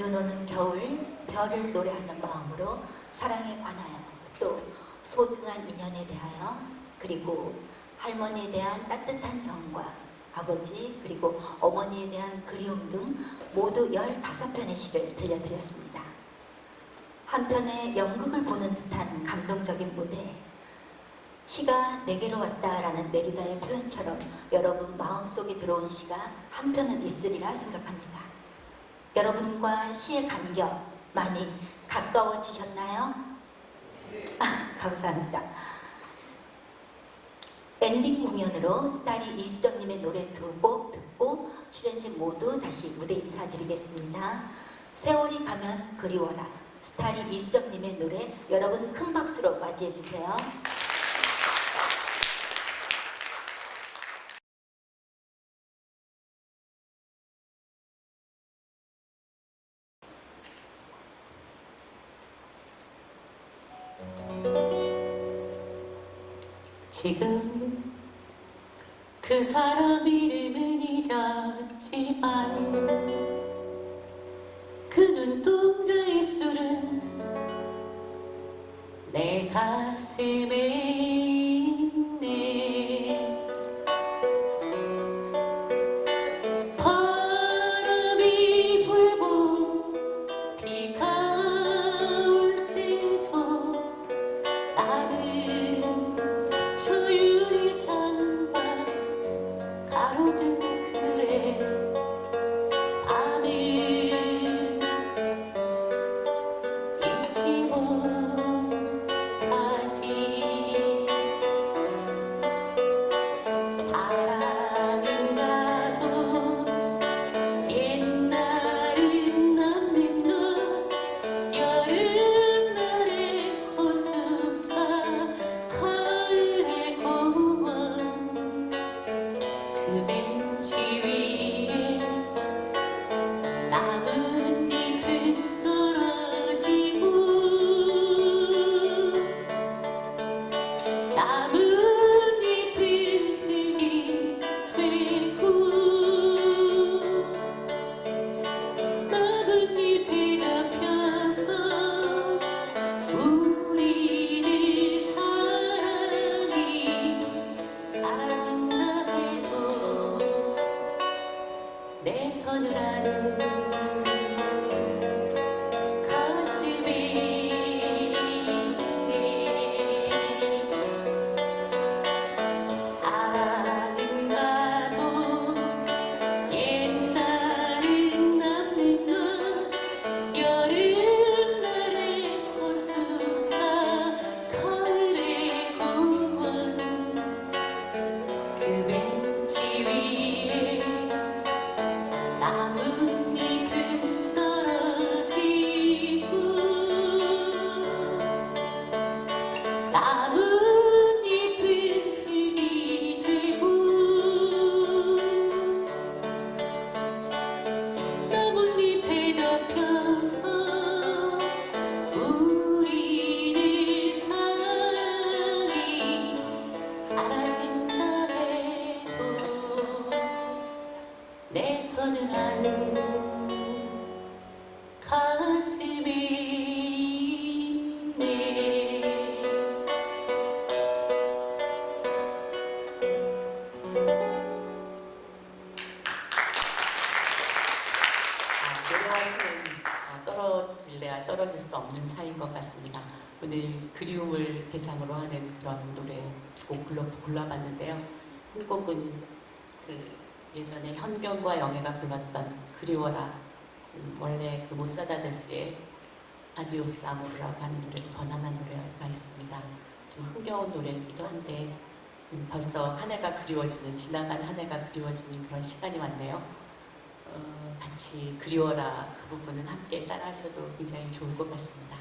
눈 오는 겨울 별을 노래하는 마음으로 사랑에 관하여 또 소중한 인연에 대하여 그리고 할머니에 대한 따뜻한 정과 아버지 그리고 어머니에 대한 그리움 등 모두 15편의 시를 들려드렸습니다. 한편의 연극을 보는 듯한 감동적인 무대 시가 내게로 왔다라는 내리다의 표현처럼 여러분 마음속에 들어온 시가 한편은 있으리라 생각합니다. 여러분과 시의 간격 많이 가까워지셨나요? 아, 감사합니다. 엔딩 공연으로 스타리 이수정님의 노래 두 곡 듣고 출연진 모두 다시 무대 인사드리겠습니다. 세월이 가면 그리워라 스타리 이수정님의 노래 여러분 큰 박수로 맞이해 주세요. 지금 그 사람 이름은 잊었지만 그 눈동자 입술은 내 가슴에 나뭇 떨어질래야 떨어질 수 없는 사이인 것 같습니다. 오늘 그리움을 대상으로 하는 그런 노래 두곡 골라, 골라봤는데요. 한 곡은 그 예전에 현경과 영애가 불렀던 그리워라 음, 원래 그 모사다데스의 아디오스 아모르라고 하는 노래 번안한 노래가 있습니다. 좀 흥겨운 노래이기도 한데 음, 벌써 한 해가 그리워지는 지나간 한 해가 그리워지는 그런 시간이 왔네요. 어, 같이 그리워라 그 부분은 함께 따라하셔도 굉장히 좋을 것 같습니다.